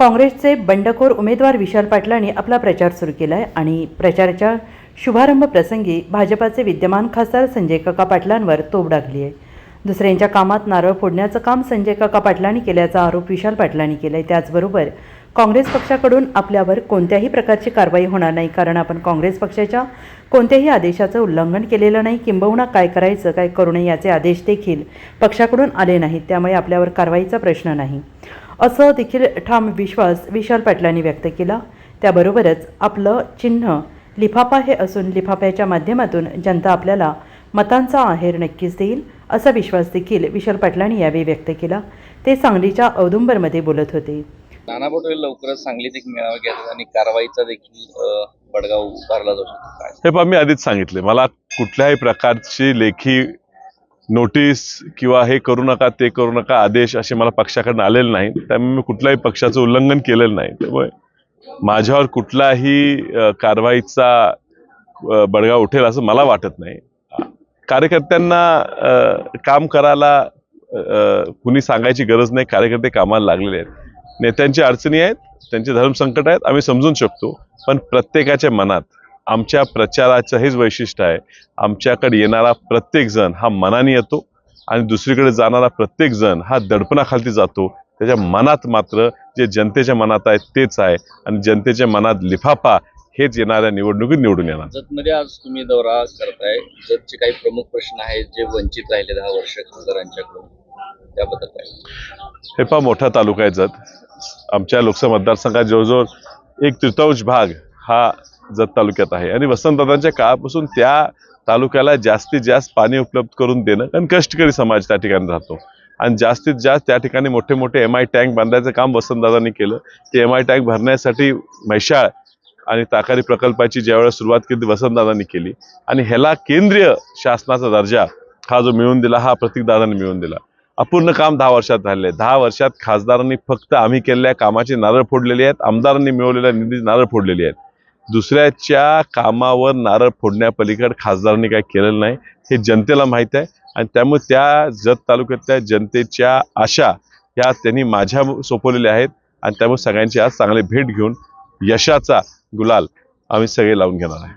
काँग्रेसचे बंडखोर उमेदवार विशाल पाटलांनी आपला प्रचार सुरू केला आहे आणि प्रचाराच्या शुभारंभ प्रसंगी भाजपाचे विद्यमान खासदार संजय काका पाटलांवर तोप डागली आहे. दुसऱ्यांच्या कामात नारळ फोडण्याचं काम संजय काका पाटलांनी केल्याचा आरोप विशाल पाटलांनी केला आहे त्याचबरोबर काँग्रेस पक्षाकडून आपल्यावर कोणत्याही प्रकारची कारवाई होणार नाही कारण आपण काँग्रेस पक्षाच्या कोणत्याही आदेशाचं उल्लंघन केलेलं नाही. किंबहुना काय करायचं काय करू नये याचे आदेश देखील पक्षाकडून आले नाहीत. त्यामुळे आपल्यावर कारवाईचा प्रश्न नाही. असं देखील ठाम विश्वास विशाल पाटलांनी व्यक्त केला. त्याबरोबरच आपलं चिन्ह लिफाफा हे असून लिफाफ्याच्या माध्यमातून जनता आपल्याला मतांचा आहेर नक्कीच देईल असा विश्वास देखील विशाल पाटलांनी यावेळी व्यक्त केला. ते सांगलीच्या औदुंबरमध्ये बोलत होते. नाना पटोले लवकरच सांगलीत एक मेळावा घेतात आणि कारवाईचा देखील अ, बडगा उभारला जाऊ शकतो काय? हे पण मी आधीच सांगितले. मला कुठल्याही प्रकारची लेखी नोटीस किंवा हे करू नका ते करू नका आदेश असे मला पक्षाकडनं आलेले नाही त्यामुळे मी कुठल्याही पक्षाचं उल्लंघन केलेलं नाही. त्यामुळे माझ्यावर कुठलाही कारवाईचा बडगा उठेल असं मला वाटत नाही. कार्यकर्त्यांना काम करायला कुणी सांगायची गरज नाही. कार्यकर्ते कामाला लागलेले आहेत. नेत्यांची अडचणी आहेत त्यांचे धर्मसंकट आहेत आम्ही समजून शकतो. पण प्रत्येकाच्या मनात आमच्या प्रचाराचं हेच वैशिष्ट्य आहे. आमच्याकडे येणारा प्रत्येक जण हा मनाने येतो आणि दुसरीकडे जाणारा प्रत्येक जण हा दडपणाखाली जातो. त्याच्या मनात मात्र जे जनतेच्या मनात आहे तेच आहे आणि जनतेच्या मनात लिफाफा हेच येणाऱ्या निवडणुकीत निवडून येणार. जतमध्ये आज तुम्ही दौरा करताय. जतचे काही प्रमुख प्रश्न आहेत जे वंचित राहिले दहा वर्ष खासदारांच्याकडून. त्याबद्दल काय? हे पहा मोठा तालुका आहे जत. आमच्या लोकसभा मतदारसंघात जवळजवळ एक तृतीयांश भाग हा जत तालुक्यात आहे. आणि वसंतदादांच्या काळापासून त्या तालुक्याला जास्तीत जास्त पाणी उपलब्ध करून देणं कारण कष्टकरी समाज त्या ठिकाणी राहतो. आणि जास्तीत जास्त त्या ठिकाणी मोठे मोठे एम आय टँक बांधायचं काम वसंतदादांनी केलं. ते एम आय टँक भरण्यासाठी म्हैशाळ आणि ताकारी प्रकल्पाची ज्यावेळेस सुरुवात केली वसंतदादांनी केली. आणि ह्याला केंद्रीय शासनाचा दर्जा हा जो मिळवून दिला हा प्रतीकदादांनी मिळवून दिला. अपूर्ण काम दहा वर्षात झाले दहा वर्षात खासदारांनी फक्त आम्ही केलेल्या कामाची नारळ फोडलेली आहेत. आमदारांनी मिळवलेल्या निधी नारळ फोडलेली आहेत. दुसऱ्याच्या कामावर नारळ फोडण्यापलीकडे खासदारांनी काय केलेलं नाही हे जनतेला माहीत आहे. आणि त्यामुळे त्या जत तालुक्यातल्या जनतेच्या आशा ह्या त्यांनी माझ्या सोपवलेल्या आहेत. आणि त्यामुळे सगळ्यांची आज चांगली भेट घेऊन यशाचा गुलाल आम्ही सगळे लावून घेणार आहे.